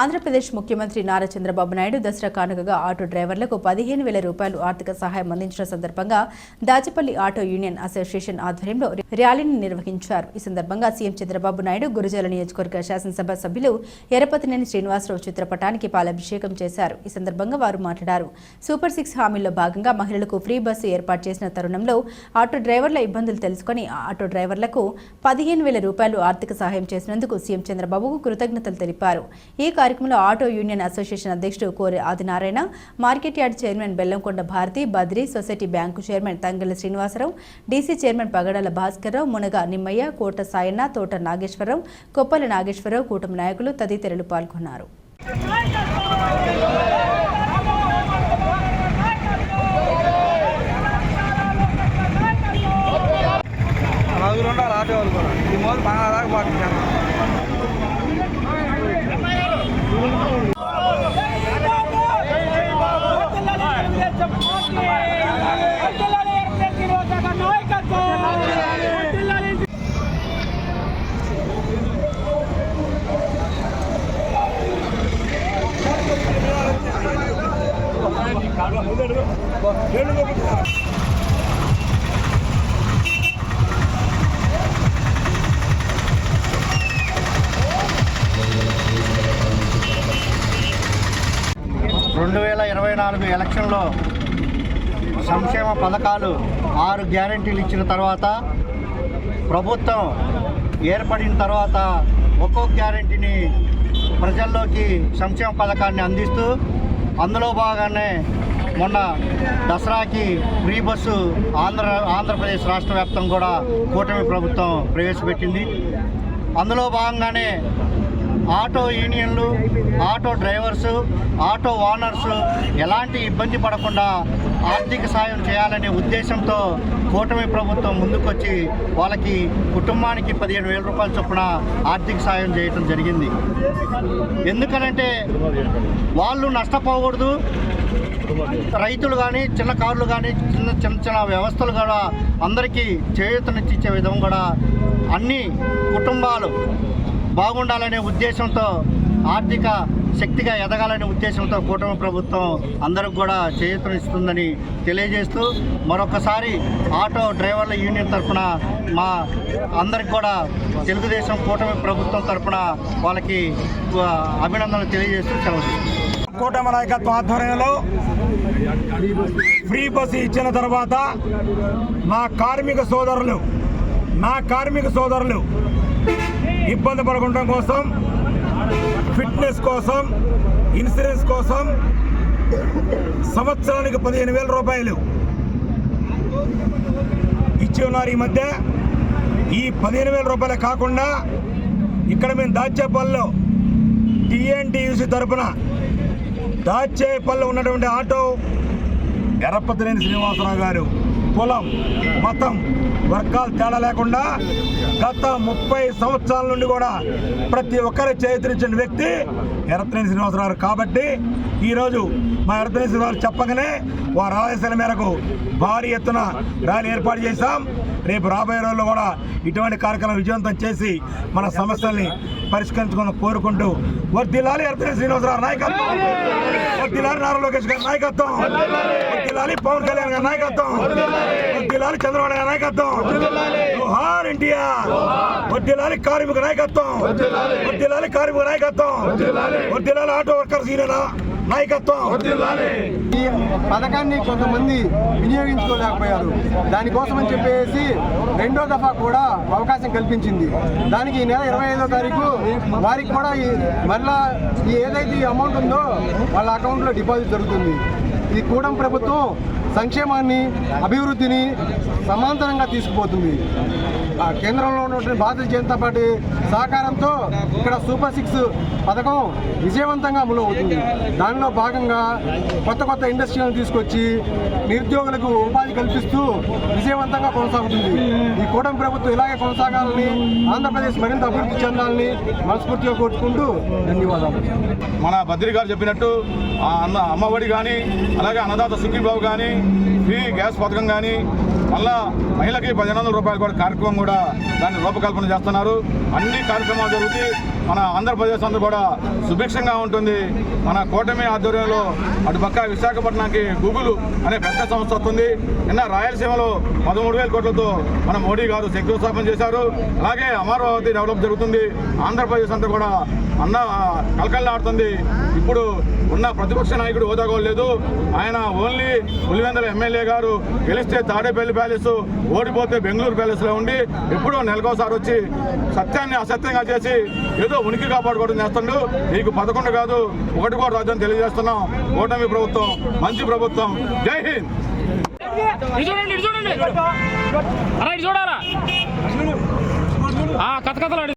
ఆంధ్రప్రదేశ్ ముఖ్యమంత్రి నారా చంద్రబాబు నాయుడు దసరా కానుకగా ఆటో డ్రైవర్లకు పదిహేను వేల రూపాయలు ఆర్థిక సహాయం అందించిన సందర్భంగా దాచపల్లి ఆటో యూనియన్ అసోసియేషన్ ఆధ్వర్యంలో ర్యాలీని నిర్వహించారు. ఈ సందర్భంగా సీఎం చంద్రబాబు నాయుడు గురుజాల నియోజకవర్గ శాసనసభ సభ్యులు ఎరపతినేని శ్రీనివాసరావు చిత్రపటానికి పాలాభిషేకం చేశారు. ఈ సందర్భంగా వారు మాట్లాడారు. సూపర్ సిక్స్ హామీల్లో భాగంగా మహిళలకు ఫ్రీ బస్సు ఏర్పాటు చేసిన తరుణంలో ఆటో డ్రైవర్ల ఇబ్బందులు తెలుసుకుని ఆటో డ్రైవర్లకు పదిహేను వేల రూపాయలు ఆర్థిక సహాయం చేసినందుకు సీఎం చంద్రబాబుకు కృతజ్ఞతలు తెలిపారు. ఈ కార్యక్రమంలో ఆటో యూనియన్ అసోసియేషన్ అధ్యక్షుడు Kori Adinarayana market yard chairman Bellamkonda Bharathi Badri society bank chairman Tangela Srinivasarao DC chairman Pagadala Bhaskarrao Munaga Nimmayya Kota Sayanna తోట నాగేశ్వరరావు కొప్పల నాగేశ్వరరావు కూటమి నాయకులు తదితరులు పాల్గొన్నారు నలుగురు ఉండాలి ఆటో వాళ్ళు కూడా ఈ మోదు బాగా దాకా పోతున్నాను రెండు వేల ఇరవై నాలుగు ఎలక్షన్లో సంక్షేమ పథకాలు ఆరు గ్యారంటీలు ఇచ్చిన తర్వాత ప్రభుత్వం ఏర్పడిన తర్వాత ఒక్కో గ్యారంటీని ప్రజల్లోకి సంక్షేమ పథకాన్ని అందిస్తూ అందులో భాగానే మొన్న దసరాకి ఫ్రీ బస్సు ఆంధ్ర ఆంధ్రప్రదేశ్ రాష్ట్ర వ్యాప్తం కూడా కూటమి ప్రభుత్వం ప్రవేశపెట్టింది. అందులో భాగంగానే ఆటో యూనియన్లు ఆటో డ్రైవర్సు ఆటో ఓనర్స్ ఎలాంటి ఇబ్బంది పడకుండా ఆర్థిక సాయం చేయాలనే ఉద్దేశంతో కూటమి ప్రభుత్వం ముందుకొచ్చి వాళ్ళకి కుటుంబానికి పదిహేను వేల రూపాయల చొప్పున ఆర్థిక సాయం చేయటం జరిగింది. ఎందుకనంటే వాళ్ళు నష్టపోకూడదు. రైతులు కానీ చిన్న కార్లు కానీ చిన్న చిన్న చిన్న వ్యవస్థలు కూడా అందరికీ చేయూతనిచ్చే విధం కూడా అన్ని కుటుంబాలు బాగుండాలనే ఉద్దేశంతో ఆర్థిక శక్తిగా ఎదగాలనే ఉద్దేశంతో కూటమి ప్రభుత్వం అందరికి కూడా చేయూతనిస్తుందని తెలియజేస్తూ మరొకసారి ఆటో డ్రైవర్ల యూనియన్ తరఫున మా అందరికి కూడా తెలుగుదేశం కూటమి ప్రభుత్వం తరఫున వాళ్ళకి అభినందనలు తెలియజేస్తూ సెలవు కూటమి నాయకత్వం ఆధ్వర్యంలో ఫ్రీ బస్సు ఇచ్చిన తర్వాత మా కార్మిక సోదరులు నా కార్మిక సోదరులు ఇబ్బంది పడకుండా కోసం ఫిట్నెస్ కోసం ఇన్సూరెన్స్ కోసం సంవత్సరానికి పదిహేను వేల రూపాయలు ఇచ్చి ఉన్నారు ఈ మధ్య. ఈ పదిహేను వేల రూపాయలే కాకుండా ఇక్కడ మేము దాచేపల్లిలో టీఎన్టీయూసీ తరపున దాచేపల్లి ఉన్నటువంటి ఆటో ఎర్రపతినేని శ్రీనివాసరావు గారు కులం మతం వర్గాలు తేడా లేకుండా గత ముప్పై సంవత్సరాల నుండి కూడా ప్రతి ఒక్కరి చేతినిచ్చిన వ్యక్తి ఎర్రపతినేని శ్రీనివాసరావు గారు కాబట్టి ఈరోజు మా ఎర్రపతినేని శ్రీనివాసరావు చెప్పగానే వారి ఆదేశాల మేరకు భారీ ఎత్తున ర్యాలీ ఏర్పాటు చేశాం. రేపు రాబోయే రోజుల్లో కూడా ఇటువంటి కార్యక్రమం విజయవంతం చేసి మన సమస్యల్ని పరిష్కరించుకుని కోరుకుంటూ వర్దిల్లాలి ఎర్రపతినేని శ్రీనివాసరావు నాయకత్వం. వర్దిల్లాలి నారా లోకేష్ గారి నాయకత్వం. వర్దిల్లాలి పవన్ కళ్యాణ్ గారి నాయకత్వం. వర్దిల్లాలి చంద్రబాబు గారి నాయకత్వం. జోహార్ వర్దిల్లాలి కార్మిక నాయకత్వం. వర్దిల్లాలి కార్మిక నాయకత్వం. వర్దిల్లాలి ఆటో వర్కర్స్ యూనియన్ నాయకత్వం. ఈ పథకాన్ని కొంతమంది వినియోగించుకోలేకపోయారు. దానికోసం అని చెప్పేసి రెండో దఫా కూడా అవకాశం కల్పించింది. దానికి ఈ నెల ఇరవై ఐదో తారీఖు వారికి కూడా ఈ మరలా ఈ ఏదైతే ఈ అమౌంట్ ఉందో వాళ్ళ అకౌంట్లో డిపాజిట్ జరుగుతుంది. ఈ కూడం ప్రభుత్వం సంక్షేమాన్ని అభివృద్ధిని సమాంతరంగా తీసుకుపోతుంది. ఆ కేంద్రంలో ఉన్నటువంటి భారతీయ జనతా పార్టీ సహకారంతో ఇక్కడ సూపర్ సిక్స్ పథకం విజయవంతంగా అమలు అవుతుంది దానిలో భాగంగా కొత్త కొత్త ఇండస్ట్రీలను తీసుకొచ్చి నిరుద్యోగులకు ఉపాధి కల్పిస్తూ విజయవంతంగా కొనసాగుతుంది. ఈ కూటమి ప్రభుత్వం ఇలాగే కొనసాగాలని ఆంధ్రప్రదేశ్ మరింత అభివృద్ధి చెందాలని మనస్ఫూర్తిగా కోరుకుంటూ ధన్యవాదాలు. మన బద్రి గారు చెప్పినట్టు ఆ అన్న అమ్మఒడి కానీ అలాగే అన్నదాత సుఖీబాబు కానీ ఫ్రీ గ్యాస్ పథకం కానీ మళ్ళా మహిళకి పదిహేను వందల రూపాయలు కూడా కార్యక్రమం కూడా దాన్ని రూపకల్పన చేస్తున్నారు. అన్ని కార్యక్రమాలు జరుగుతాయి మన ఆంధ్రప్రదేశ్ అంతా కూడా సుభిక్షంగా ఉంటుంది. మన కూటమి ఆధ్వర్యంలో అటుపక్క విశాఖపట్నానికి గూగుల్ అనే పెద్ద సంస్థ వస్తుంది. నిన్న రాయలసీమలో పదమూడు వేల కోట్లతో మన మోడీ గారు శంకుస్థాపన చేశారు. అలాగే అమరావతి డెవలప్ జరుగుతుంది. ఆంధ్రప్రదేశ్ అంతా కూడా అన్న కలకల్లాడుతుంది ఇప్పుడు ఉన్న ప్రతిపక్ష నాయకుడు హోదా కూడా లేదు ఆయన ఓన్లీ పులివెందల ఎమ్మెల్యే గారు గెలిస్తే తాడేపల్లి ప్యాలెస్ ఓడిపోతే బెంగళూరు ప్యాలెస్లో ఉండి ఎప్పుడో నెలకోసారి వచ్చి సత్యాన్ని అసత్యంగా చేసి ఏదో ఉనికి కాపాడుకోవడం చేస్తుండు. నీకు పదకొండు కాదు ఒకటి కూడా రాజ్యం తెలియజేస్తున్నాం. ఓటమి ప్రభుత్వం మంచి ప్రభుత్వం. జై హింద్! చూడండి చూడండి. చూడాలా? కథ కథలు